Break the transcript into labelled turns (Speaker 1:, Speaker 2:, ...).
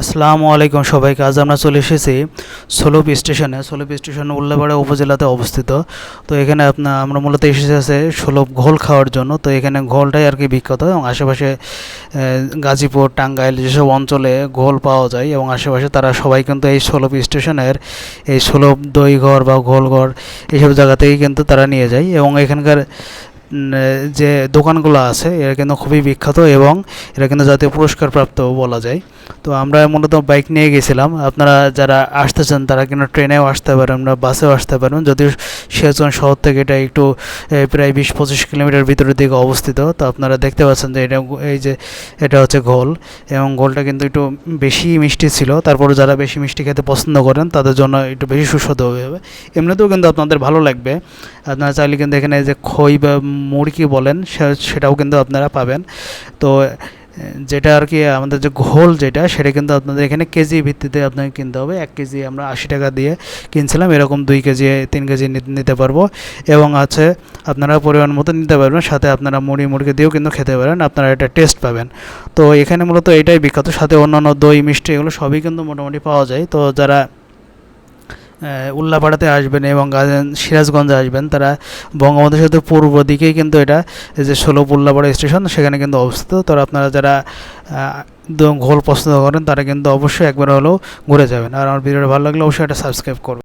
Speaker 1: আসসালামু আলাইকুম সবাইকে, আজ আমরা চলে এসেছি সোলপ স্টেশনে। সোলপ স্টেশন উল্লাপাড়া উপজেলাতে অবস্থিত। তো এখানে আপনার আমরা মূলত এসেছি আছে সোলপ ঘোল খাওয়ার জন্য। তো এখানে ঘোলটাই আর কি বিখ্যাত এবং আশেপাশে গাজীপুর, টাঙ্গাইল যেসব অঞ্চলে ঘোল পাওয়া যায় এবং আশেপাশে তারা সবাই কিন্তু এই সোলপ স্টেশনের এই সোলপ দইঘর বা ঘোলঘর এইসব জায়গাতেই কিন্তু তারা নিয়ে যায় এবং এখানকার যে দোকানগুলো আছে, এরা কিন্তু খুবই বিখ্যাত এবং এরা কিন্তু জাতীয় পুরস্কার প্রাপ্ত বলা যায়। তো আমরা মূলত বাইক নিয়ে গেছিলাম। আপনারা যারা আসতে চান তারা কিন্তু ট্রেনেও আসতে পারেন বা বাসেও আসতে পারেন। যদিও শিয়াচন শহর থেকে এটা একটু প্রায় বিশ পঁচিশ কিলোমিটার ভিতরের দিকে অবস্থিত। তো আপনারা দেখতে পাচ্ছেন যে এটা এই যে, এটা হচ্ছে ঘোল এবং ঘোলটা কিন্তু একটু বেশি মিষ্টি ছিল। তারপরে যারা বেশি মিষ্টি খেতে পছন্দ করেন, তাদের জন্য একটু বেশি সুস্বাদু হবে। এমনিতেও কিন্তু আপনাদের ভালো লাগবে। আপনারা চাইলে কিন্তু এখানে যে খই বা মুরগি বলেন সেটাও কিন্তু আপনারা পাবেন। তো যেটা আর কি আমাদের যে ঘোল যেটা, সেটা কিন্তু আপনাদের এখানে কেজি ভিত্তিতে আপনাকে কিনতে হবে। এক কেজি আমরা আশি টাকা দিয়ে কিনছিলাম, এরকম দুই কেজি, তিন কেজি নিতে পারব। এবং আছে, আপনারা পরিমাণ মতো নিতে পারবেন, সাথে আপনারা মুড়ি, মুরগি দিয়েও কিন্তু খেতে পারেন, আপনারা এটা টেস্ট পাবেন। তো, এখানে মূলত এটাই বিখ্যাত, সাথে অন্যান্য দই, মিষ্টি এগুলো সবই কিন্তু মোটামুটি পাওয়া যায়। তো, যারা উল্লাপাড়াতে আসবেন এবং সিরাজগঞ্জে আসবেন, তারা বঙ্গবন্ধু সেতু পূর্ব দিকেই কিন্তু এটা যে ষোলো উল্লাপাড়া স্টেশন, সেখানে কিন্তু অবস্থিত। তারা আপনারা যারা ঘোল পছন্দ করেন, তারা কিন্তু অবশ্যই একবার হলেও ঘুরে যাবেন। আর আমার ভিডিওটা ভালো লাগলে অবশ্যই এটা সাবস্ক্রাইব করবেন।